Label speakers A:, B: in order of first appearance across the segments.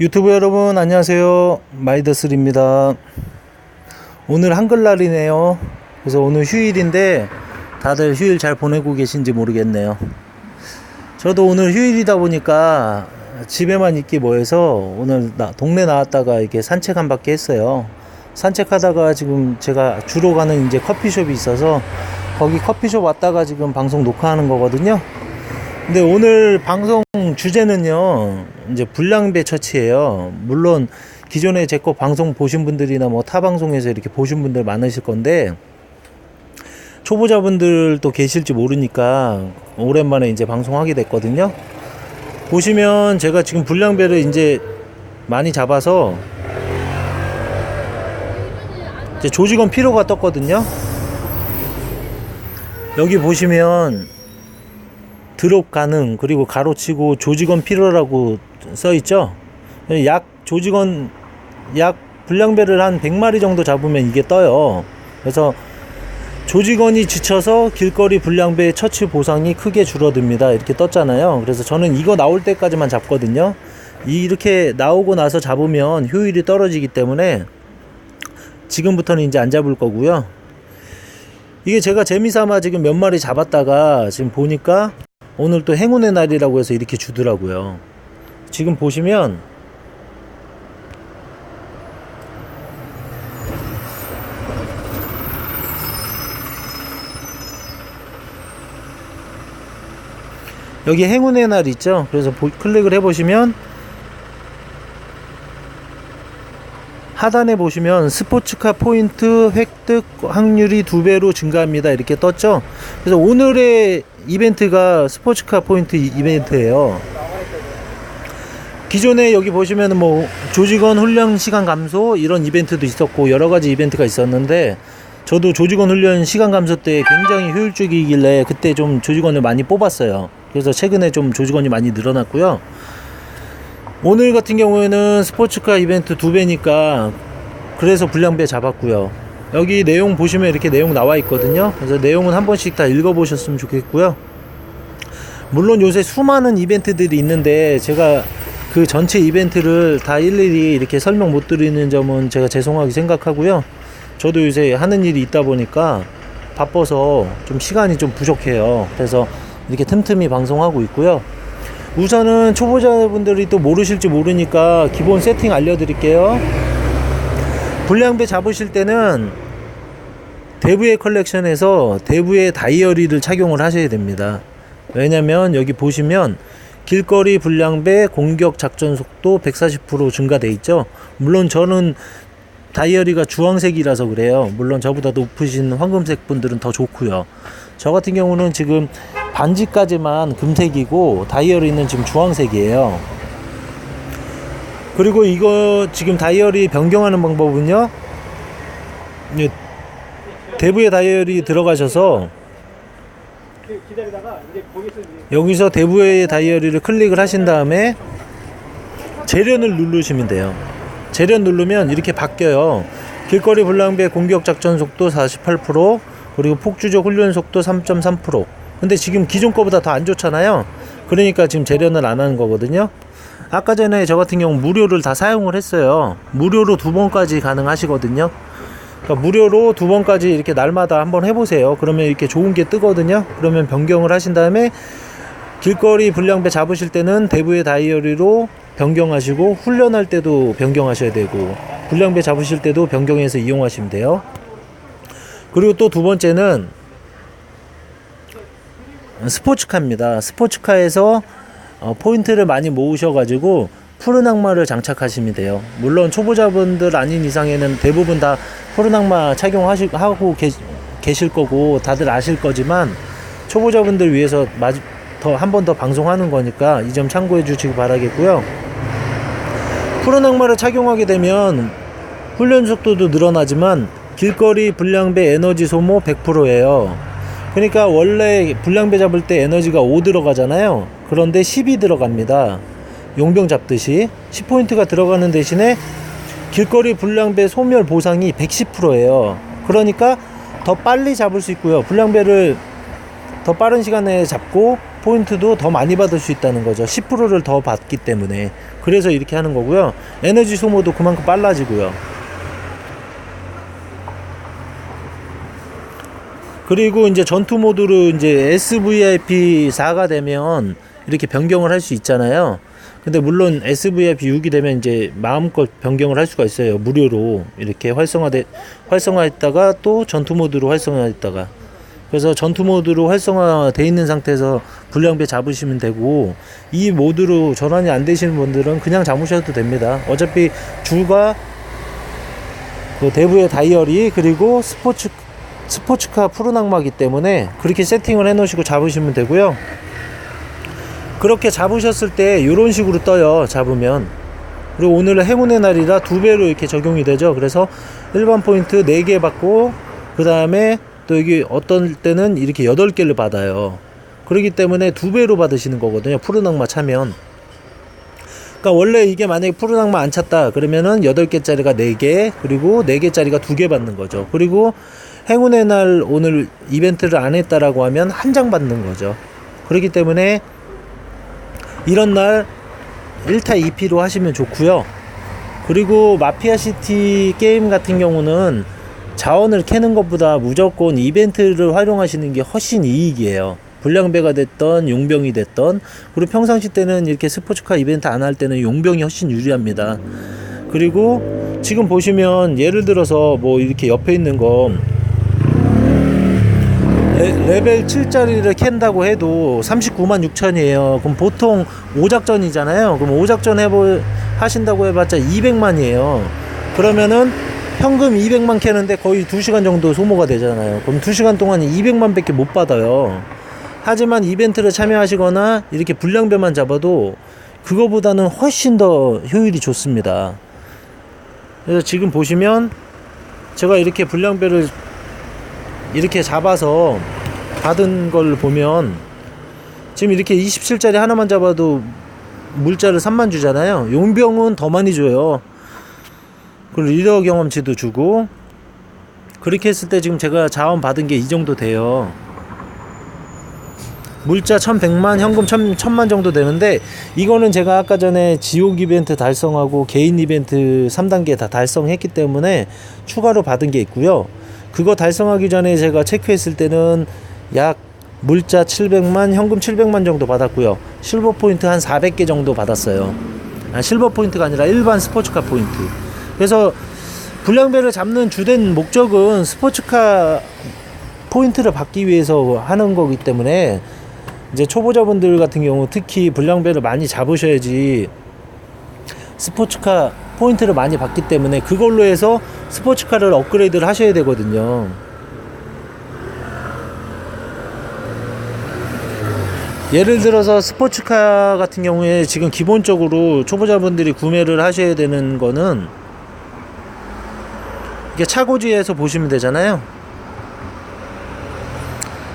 A: 유튜브 여러분 안녕하세요. 마이더슬입니다. 오늘 한글날이네요. 그래서 오늘 휴일인데 다들 휴일 잘 보내고 계신지 모르겠네요. 저도 오늘 휴일이다 보니까 집에만 있기 뭐해서 오늘 나, 동네 나왔다가 이렇게 산책 한 바퀴 했어요. 산책하다가 지금 제가 주로 가는 이제 커피숍이 있어서 거기 커피숍 왔다가 지금 방송 녹화하는 거거든요 근데 오늘 방송 주제는요, 이제 불량배 처치예요. 물론 기존에 제 거 방송 보신 분들이나 뭐 타 방송에서 이렇게 보신 분들 많으실 건데, 초보자분들도 계실지 모르니까 오랜만에 이제 방송하게 됐거든요. 보시면 제가 지금 불량배를 이제 많이 잡아서 이제 조직원 필요가 떴거든요. 여기 보시면 드롭 가능 그리고 가로치고 조직원 필요라고 써 있죠. 약 조직원 약 불량배를 한 100마리 정도 잡으면 이게 떠요. 그래서 조직원이 지쳐서 길거리 불량배 처치 보상이 크게 줄어듭니다. 이렇게 떴잖아요. 그래서 저는 이거 나올 때까지만 잡거든요. 이렇게 나오고 나서 잡으면 효율이 떨어지기 때문에 지금부터는 이제 안 잡을 거고요. 이게 제가 재미삼아 지금 몇 마리 잡았다가 지금 보니까 오늘 또 행운의 날이라고 해서 이렇게 주더라고요. 지금 보시면 여기 행운의 날 있죠? 그래서 보- 클릭을 해보시면 하단에 보시면 스포츠카 포인트 획득 확률이 두 배로 증가합니다. 이렇게 떴죠? 그래서 오늘의 이벤트가 스포츠카 포인트 이- 이벤트예요. 기존에 여기 보시면 뭐 조직원 훈련 시간 감소 이런 이벤트도 있었고 여러 가지 이벤트가 있었는데 저도 조직원 훈련 시간 감소 때 굉장히 효율적이길래 그때 좀 조직원을 많이 뽑았어요. 그래서 최근에 좀 조직원이 많이 늘어났고요. 오늘 같은 경우에는 스포츠카 이벤트 두 배니까 그래서 불량배 잡았고요. 여기 내용 보시면 이렇게 내용 나와 있거든요. 그래서 내용은 한 번씩 다 읽어보셨으면 좋겠고요. 물론 요새 수많은 이벤트들이 있는데 제가 그 전체 이벤트를 다 일일이 이렇게 설명 못 드리는 점은 제가 죄송하게 생각하고요. 저도 요새 하는 일이 있다 보니까 바빠서 좀 시간이 좀 부족해요. 그래서 이렇게 틈틈이 방송하고 있고요. 우선은 초보자분들이 또 모르실지 모르니까 기본 세팅 알려드릴게요. 불량배 잡으실 때는 대부의 컬렉션에서 대부의 다이어리를 착용을 하셔야 됩니다. 왜냐면 여기 보시면 길거리 불량배 공격 작전 속도 140% 증가돼 있죠. 물론 저는 다이어리가 주황색이라서 그래요. 물론 저보다 높으신 황금색 분들은 더 좋고요. 저 같은 경우는 지금 반지까지만 금색이고 다이어리는 지금 주황색이에요. 그리고 이거 지금 다이어리 변경하는 방법은요. 이 대부의 다이어리 들어가셔서 여기서 대부의 다이어리를 클릭을 하신 다음에 재련을 누르시면 돼요. 재련 누르면 이렇게 바뀌어요. 길거리 불량배 공격 작전 속도 48% 그리고 폭주적 훈련 속도 3.3%. 근데 지금 기존 거보다 더 안 좋잖아요. 그러니까 지금 재련을 안 하는 거거든요. 아까 전에 저 같은 경우 무료를 다 사용을 했어요. 무료로 두 번까지 가능하시거든요. 그러니까 무료로 두 번까지 이렇게 날마다 한번 해보세요. 그러면 이렇게 좋은 게 뜨거든요. 그러면 변경을 하신 다음에 길거리 불량배 잡으실 때는 대부의 다이어리로 변경하시고 훈련할 때도 변경하셔야 되고 불량배 잡으실 때도 변경해서 이용하시면 돼요. 그리고 또 두 번째는 스포츠카입니다. 스포츠카에서 어, 포인트를 많이 모으셔가지고 푸른 악마를 장착하시면 돼요. 물론 초보자분들 아닌 이상에는 대부분 다 푸른 악마 착용하고 계실 거고 다들 아실 거지만 초보자분들 위해서 더 한 번 더 방송하는 거니까 이 점 참고해 주시기 바라겠고요. 푸른 악마를 착용하게 되면 훈련 속도도 늘어나지만 길거리 불량배 에너지 소모 100%예요. 그러니까 원래 불량배 잡을 때 에너지가 5 들어가잖아요. 그런데 10이 들어갑니다. 용병 잡듯이 10포인트가 들어가는 대신에 길거리 불량배 소멸 보상이 110%예요. 그러니까 더 빨리 잡을 수 있고요. 불량배를 더 빠른 시간에 잡고 포인트도 더 많이 받을 수 있다는 거죠. 10%를 더 받기 때문에. 그래서 이렇게 하는 거고요. 에너지 소모도 그만큼 빨라지고요. 그리고 이제 전투 모드로 이제 SVIP 4가 되면 이렇게 변경을 할 수 있잖아요. 근데 물론 SVIP 6이 되면 이제 마음껏 변경을 할 수가 있어요. 무료로 이렇게 활성화돼 활성화했다가 또 전투 모드로 활성화했다가 그래서 전투 모드로 활성화돼 있는 상태에서 불량배 잡으시면 되고 이 모드로 전환이 안 되시는 분들은 그냥 잡으셔도 됩니다. 어차피 줄과 그 대부의 다이어리 그리고 스포츠 스포츠카 푸른 악마기 때문에 그렇게 세팅을 해 놓으시고 잡으시면 되고요. 그렇게 잡으셨을 때 이런 식으로 떠요. 잡으면. 그리고 오늘은 행운의 날이라 두 배로 이렇게 적용이 되죠. 그래서 일반 포인트 4개 받고 그 다음에 또 여기 어떤 때는 이렇게 8개를 받아요. 그렇기 때문에 두 배로 받으시는 거거든요. 푸른 악마 차면. 그러니까 원래 이게 만약에 푸른 악마 안 찼다 그러면은 8개짜리가 4개 그리고 4개짜리가 2개 받는 거죠. 그리고 행운의 날 오늘 이벤트를 안 했다라고 하면 한 장 받는 거죠. 그렇기 때문에 이런 날 1타 2피로 하시면 좋고요. 그리고 마피아 시티 게임 같은 경우는 자원을 캐는 것보다 무조건 이벤트를 활용하시는 게 훨씬 이익이에요. 불량배가 됐던 용병이 됐던 그리고 평상시 때는 이렇게 스포츠카 이벤트 안 할 때는 용병이 훨씬 유리합니다. 그리고 지금 보시면 예를 들어서 뭐 이렇게 옆에 있는 거 레, 벨 7짜리를 캔다고 해도 39만 6천이에요. 그럼 보통 5작전이잖아요. 그럼 5작전 해보, 하신다고 해봤자 200만이에요. 그러면은 현금 200만 캐는데 거의 2시간 정도 소모가 되잖아요. 그럼 2시간 동안 200만 밖에 못 받아요. 하지만 이벤트를 참여하시거나 이렇게 불량배만 잡아도 그거보다는 훨씬 더 효율이 좋습니다. 그래서 지금 보시면 제가 이렇게 불량배를 이렇게 잡아서 받은 걸 보면 지금 이렇게 27짜리 하나만 잡아도 물자를 3만 주잖아요. 용병은 더 많이 줘요. 그리고 리더 경험치도 주고 그렇게 했을 때 지금 제가 자원 받은 게 이 정도 돼요. 물자 1100만, 현금 1000, 1000만 정도 되는데 이거는 제가 아까 전에 지옥 이벤트 달성하고 개인 이벤트 3단계 다 달성했기 때문에 추가로 받은 게 있고요. 그거 달성하기 전에 제가 체크했을 때는 약 물자 700만, 현금 700만 정도 받았고요. 실버 포인트 한 400개 정도 받았어요. 아, 실버 포인트가 아니라 일반 스포츠카 포인트. 그래서 불량배를 잡는 주된 목적은 스포츠카 포인트를 받기 위해서 하는 거기 때문에 이제 초보자분들 같은 경우 특히 불량배를 많이 잡으셔야지 스포츠카 포인트를 많이 받기 때문에 그걸로 해서 스포츠카를 업그레이드를 하셔야 되거든요. 예를 들어서 스포츠카 같은 경우에 지금 기본적으로 초보자분들이 구매를 하셔야 되는 거는 이게 차고지에서 보시면 되잖아요.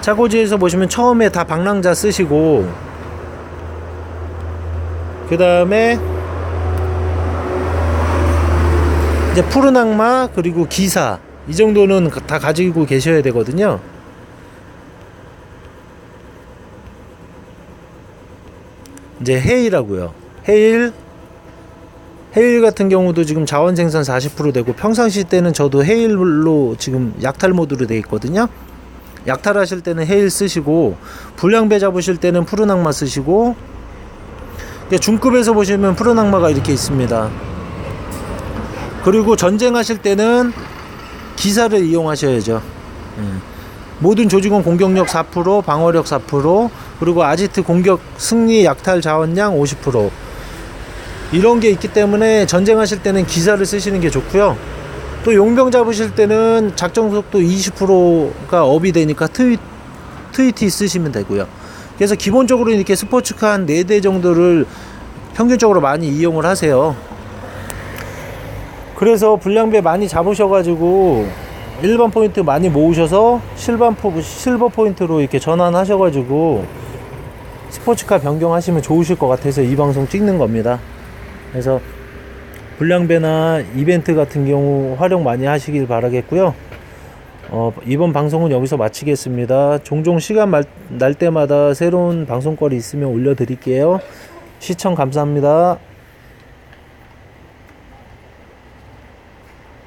A: 차고지에서 보시면 처음에 다 방랑자 쓰시고 그 다음에 이제 푸른 악마 그리고 기사 이 정도는 다 가지고 계셔야 되거든요. 이제 헤일하고요. 헤일 헤일 같은 경우도 지금 자원 생산 40% 되고 평상시 때는 저도 헤일로 지금 약탈 모드로 돼 있거든요. 약탈하실 때는 헤일 쓰시고 불량배 잡으실 때는 푸른 악마 쓰시고 중급에서 보시면 푸른 악마가 이렇게 있습니다. 그리고 전쟁하실 때는 기사를 이용하셔야죠. 음. 모든 조직원 공격력 4%, 방어력 4%, 그리고 아지트 공격 승리 약탈 자원량 50%. 이런 게 있기 때문에 전쟁하실 때는 기사를 쓰시는 게 좋고요. 또 용병 잡으실 때는 작전 속도 20%가 업이 되니까 트위, 트위티 쓰시면 되고요. 그래서 기본적으로 이렇게 스포츠카 한 4대 정도를 평균적으로 많이 이용을 하세요. 그래서 불량배 많이 잡으셔가지고 일반 포인트 많이 모으셔서 실반 포, 실버 포인트로 이렇게 전환하셔가지고 스포츠카 변경하시면 좋으실 것 같아서 이 방송 찍는 겁니다. 그래서 불량배나 이벤트 같은 경우 활용 많이 하시길 바라겠고요. 어, 이번 방송은 여기서 마치겠습니다. 종종 시간 말, 날 때마다 새로운 방송거리 있으면 올려드릴게요. 시청 감사합니다.